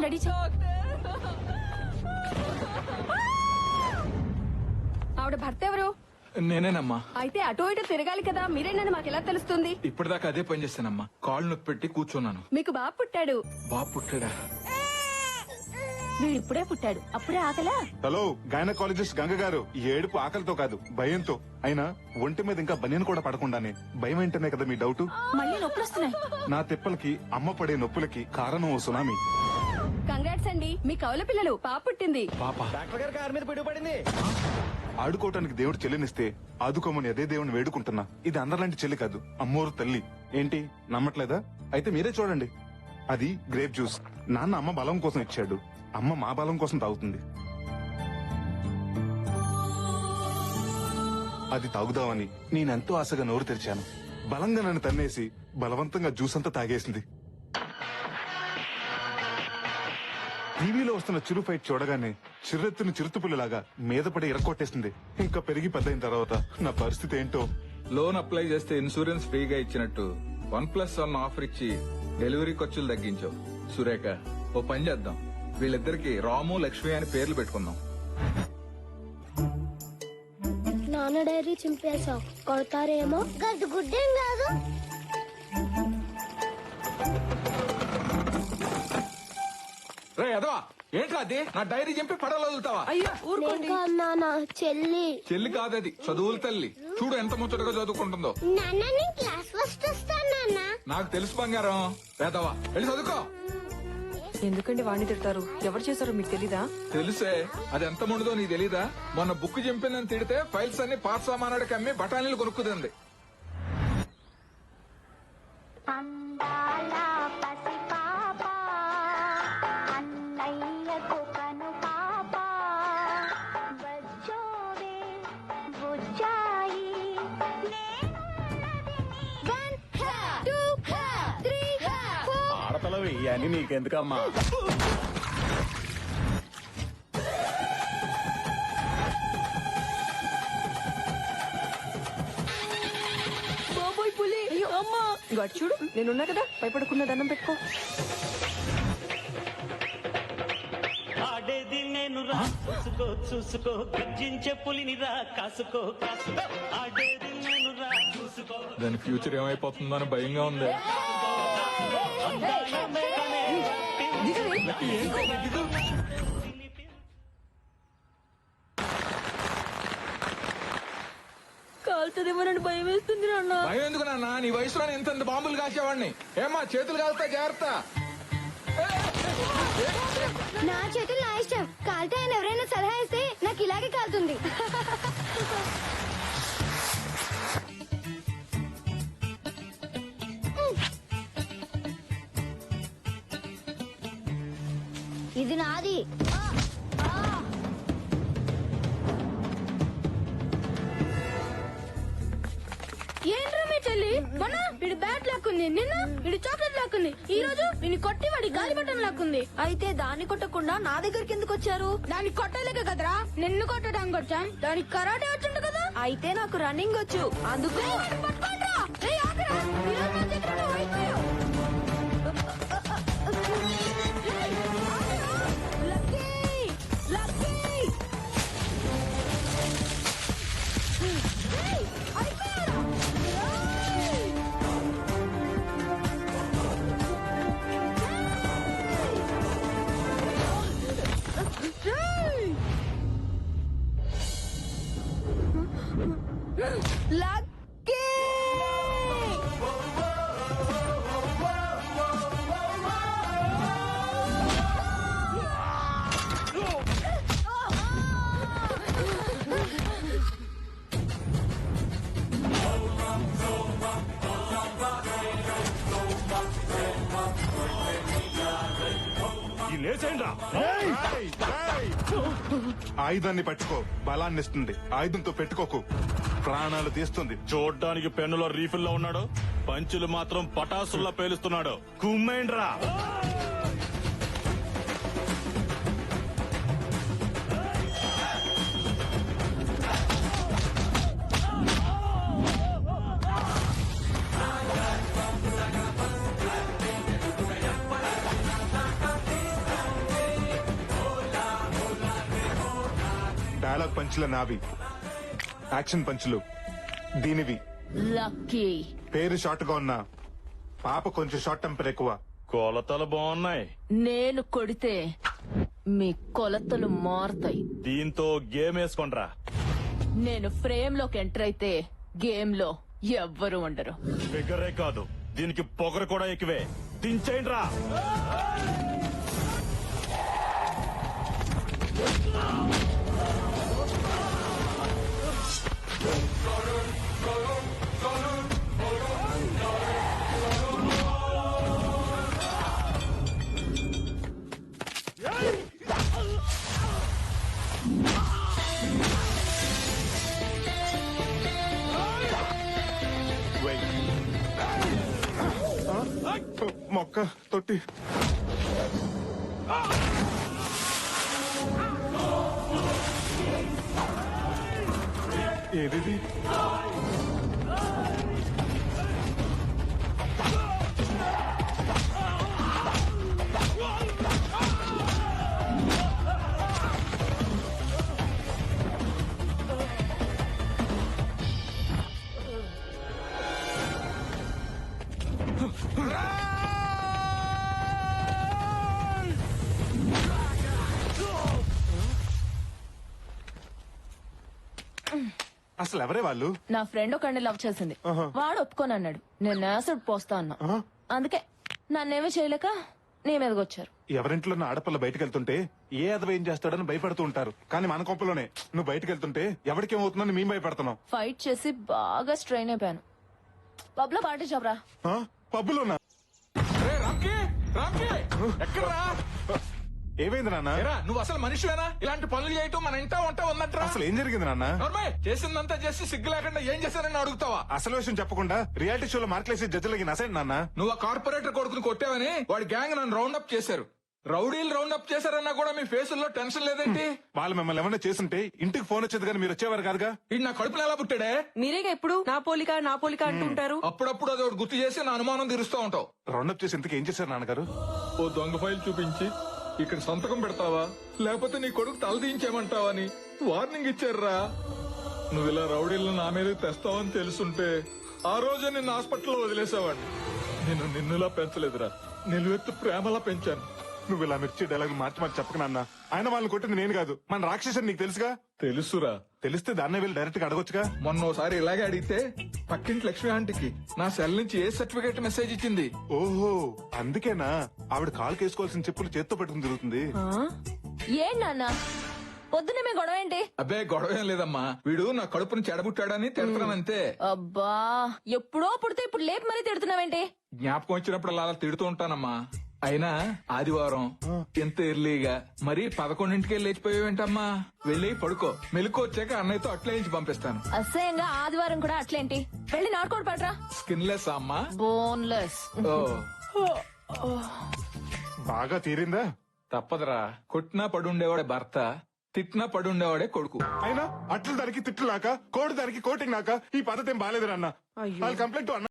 Operation ready ఆవిడ భర్త ఎవరు? నేనేనమ్మా. అయితే అటు ఇటు తిరగాలి కదా మీరేనని మాకు ఎలా తెలుస్తుంది? ఇప్పటిదాకా అదే పని చేస్తానమ్మా కాళ్ళు నొప్పి పెట్టి కూర్చున్నాను. మీకు బాబు పుట్టాడు. బాబు పుట్టాడా? వీడు ఇప్పుడే పుట్టాడు. అప్పుడే ఆకలా? హలో గైనకాలజిస్ట్ గంగ గారు. ఈ ఏడుపు ఆకలితో కాదు భయంతో. అయినా ఒంటి మీద ఇంకా బనియన్ కూడా పడకుండానే. భయం ఏంటనే కదా మీ డౌట్? మళ్ళీ నొప్పులు వస్తున్నాయి నా తిప్పలకి అమ్మ పడే నొప్పులకి కారణం ఓ సునామీ. కంగ్రాట్స్ అండి. మీ కవల పిల్లలు పాప పుట్టింది. పాప. డాక్టర్ గారి కారు మీద పిడుగుపడింది. ఆడుకోవటానికి దేవుడు చెల్లినిస్తే ఆదుకోమని అదే దేవుని వేడుకుంటున్నా. ఇది అందరిలాంటి చెల్లి కాదు. అమ్మోరు తల్లి. ఏంటి? నమ్మట్లేదా? అయితే మీరే చూడండి. అది గ్రేప్ జ్యూస్. నాన్న అమ్మ బలం కోసం ఇచ్చాడు. అమ్మ మా బలం కోసం తాగుతుంది. అది తాగుదామని నేనెంతో ఆశగా నోరు తెరిచాను. బలంగా నన్ను తన్నేసి బలవంతంగా జ్యూస్ అంతా తాగేసింది. టీవీలో వస్తున్న చిరు ఫైట్ చూడగానే చిర్రెత్తుని చిరుతుపుల్లలాగా మీద పడి ఇరక్కొట్టేసింది. ఇంకా పెరిగి పెద్దయిన తర్వాత నా పరిస్థితి ఏంటో? లోన్ అప్లై చేస్తే ఇన్సూరెన్స్ ఫ్రీగా ఇచ్చినట్టు వన్ ప్లస్ వన్ ఆఫర్ ఇచ్చి డెలివరీ ఖర్చులు తగ్గించావు. సురేఖ ఓ పని చేద్దాం. వీళ్ళిద్దరికి రాము లక్ష్మి అని పేర్లు పెట్టుకుందాం. నాన్న డైరీ చింపేశావు. కొడతారేమో? గడ్డు గుడ్డేం కాదు. రే అదవా? ఏంట్రా అది? నా డైరీ చెప్పి పడవలు వదులుతావా? అయ్యో ఊరుకోండి. ఇంకా నాన్న చెల్లి. చెల్లి కాదది చదువుల తల్లి. చూడు ఎంత ముచ్చటగా చదువుకుంటుందో. నాన్న నేను క్లాస్ ఫస్ట్ వస్తాను నాన్న. నాకు తెలుసు బంగారం. వేదవా వెళ్ళి చదువుకో. ఎందుకండి వాణ్ణి తిడతారు? ఎవరు చేశారో మీకు తెలీదా? తెలుసే అది ఎంత ముందుదో నీకు తెలీదా? మొన్న బుక్ చింపిందని తిడితే ఫైల్స్ అన్ని పాత సామానాడికి అమ్మి బఠానీలు కొనుక్కుతుంది అందాల ఇవన్నీ నీకెందుకమ్మా? బాబోయ్ పులి! అమ్మా! గట్ చూడు నేనున్నా కదా భయపడకుండా దండం పెట్టుకో. ఆడేది నేను రా చూసుకో చూసుకో గర్జించే పులిని రా కాసుకో కాసుకో. ఆడేది నేను రా చూసుకో. దాని ఫ్యూచర్ ఏమైపోతుందో అని భయంగా ఉంది. కాల్చదేమోనని భయం వేస్తుంది నాన్న. భయం ఎందుకు నాన్న? నీ వయసులో ఇంత బాంబులు కాసేవాడిని. ఏమా చేతులు కాలుతా జాగ్రత్త. నా చేతులు నా ఇష్టం కాలితే ఆయన ఎవరైనా సలహా ఇస్తే నాకు ఇలాగే కాలుతుంది. ఇది నాది. ఏంట్రా మీ చెల్లి? మొన్న వీడి బ్యాట్ లాక్కుంది నిన్న వీడి చాక్లెట్ లాక్కుంది ఈ రోజు వీని కొట్టి వాడి గాలి లాక్కుంది. అయితే దాన్ని కొట్టకుండా నా దగ్గరికి ఎందుకు వచ్చారు? దాన్ని కొట్టలేక కదరా? నిన్ను కొట్టడానికి వచ్చాం. దానికి కరాటే వచ్చిండు కదా? అయితే నాకు రన్నింగ్ వచ్చు. అందుకు లక్కీ ఆయుధాన్ని పట్టుకో. బలాన్ని ఇస్తుంది ఆయుధంతో పెట్టుకోకు. ప్రాణాలు తీస్తుంది. చూడ్డానికి పెన్నులో రీఫిల్లో ఉన్నాడు. పంచులు మాత్రం పటాసుల్లో పేలుస్తున్నాడు. కుమ్మేండ్రా పంచుల నావి. యాక్షన్ పంచులు. దీనివి. లక్కీ. పేరు షార్ట్గా ఉన్న పాప కొంచెం షార్ట్ టెంపర్ ఎక్కువ. కొలతలు బాగున్నాయి. నేను కొడితే మీ కొలతలు మారుతాయి. దీంతో గేమ్ వేసుకోండ్రా. నేను ఫ్రేమ్లోకి ఎంటర్ అయితే గేమ్లో ఎవ్వరు ఉండరు. ఫిగరే కాదు. దీనికి పొగరు కూడా ఎక్కువే. దించేయండ్రా. మొక్క తొట్టి. ఏది అసలు ఎవరే వాళ్ళు? నా ఫ్రెండ్ ఒకడిని లవ్ చేసింది. వాడు ఒప్పుకొని అన్నాడు నేను యాసిడ్ పోస్తా అన్నా. అందుకే నన్నేమీ చేయలేక నీ మీదకి వచ్చారు. ఎవరింట్లో ఉన్న ఆడపిల్ల బయటకు వెళ్తుంటే ఏ అదవ ఏం చేస్తాడని భయపడుతూ ఉంటారు. కానీ మన కొంపలోనే నువ్వు బయటకు వెళ్తుంటే ఎవరికి ఏమవుతుందని మేము భయపడుతున్నాం. ఫైట్ చేసి బాగా స్ట్రెయిన్ అయిపోయాను. పబ్లో పార్టీ చెప్పరా ఎక్కడ్రా? ఏమైంది నాన్న? ఏరా నువ్వు అసలు మనిషివేనా? ఇలాంటి పనులు చేయటం మన ఇంటా వంట ఉందంటరా? అసలు ఏం జరిగింది నాన్న? చేసిందంతా చేసి సిగ్గు లేకుండా ఏం చేశారని అడుగుతావా? అసలు విషయం చెప్పకుండా రియాలిటీ షోలో మార్కులేసి జడ్జిలకి నసండి నాన్న. నువ్వు ఆ కార్పొరేటర్ కొడుకుని కొట్టావని వాడి గ్యాంగ్ నన్ను రౌండ్ అప్ చేశారు. రౌడీలు రౌండ్ అప్ చేశారన్నా కూడా మీ ఫేసుల్లో టెన్షన్ లేదేంటి? వాళ్ళు మిమ్మల్ని ఏమన్నా చేస్తుంటే ఇంటికి ఫోన్ వచ్చేది కానీ మీరు వచ్చేవారు కాదుగా? ఇది నా కడుపులో ఎలా పుట్టాడే? మీరేగా ఎప్పుడు? నా పోలిక నా పోలిక అంటుంటారు అప్పుడప్పుడు అది ఒకటి గుర్తు చేసి నా అనుమానం తీరుస్తూ ఉంటావు. రౌండప్ చేసి ఇంతకు ఏం చేశారు నాన్నగారు? ఓ దొంగ ఫైల్ చూపించి ఇక్కడ సంతకం పెడతావా? లేకపోతే నీ కొడుకు తలదించేమంటావా అని వార్నింగ్ ఇచ్చారురా. నువ్వు ఇలా రౌడీలను నా మీద తెస్తావని తెలుసుంటే ఆ రోజే నిన్ను హాస్పిటల్లో వదిలేసావాడిని. నేను నిన్నులా పెంచలేదురా. నిలువెత్తు ప్రేమలా పెంచాను. నువ్వు ఇలా మిర్చి డైలాగ్ మార్చి మార్చి చెప్పకనన్నా ఆయన వాళ్ళని కొట్టింది నేను కాదు. మన రాక్షసుని నీకు తెలుసుగా? తెలుసురా. తెలిస్తే దాన్నే వెళ్ళి డైరెక్ట్గా అడగొచ్చుగా? మొన్న ఓసారి ఇలాగే అడిగితే పక్కింటి లక్ష్మి ఆంటీకి నా సెల్ నుంచి ఏ సర్టిఫికేట్ మెసేజ్ ఇచ్చింది? ఓహో అందుకేనా? ఆవిడ కాలు కేసుకోవాల్సిన చెప్పులు చేత్తో పెట్టుకుని తిరుగుతుంది. ఏం నాన్న? పొద్దునే మీ గొడవ ఏంటి? అబ్బే గొడవ ఏం లేదమ్మా. వీడు నా కడుపుని చెడబుట్టాడని తిడతానంతే అబ్బా ఎప్పుడో పుడితే ఇప్పుడు లేపు మరీ తిడుతున్నావేంటి? జ్ఞాపకం వచ్చినప్పుడు అలా తిడుతూ ఉంటానమ్మా. అయినా ఆదివారం ఎంత ఎర్లీగా మరి పదకొండింటికే లేచిపోయావేంటమ్మా? వెళ్ళి పడుకో. మెలకు వచ్చాక అన్నయ్యతో అట్లే నుంచి పంపిస్తాను. అసహ్యంగా ఆదివారం కూడా అట్లేంటి? వెళ్ళి నాటుకోడు పడరా. స్కిన్లెస్ అమ్మా. బోన్లెస్. ఓ. బాగా తీరిందా? తప్పదురా. కొట్టినా పడుండేవాడే భర్త తిట్టినా పడుండేవాడే కొడుకు. అయినా అట్లు దానికి తిట్లు నాక కోడి దానికి కోటింగ్ నాక ఈ పద్ధతి ఏం బాగాలేదు నాన్న వాళ్ళు కంప్లైంట్ అన్న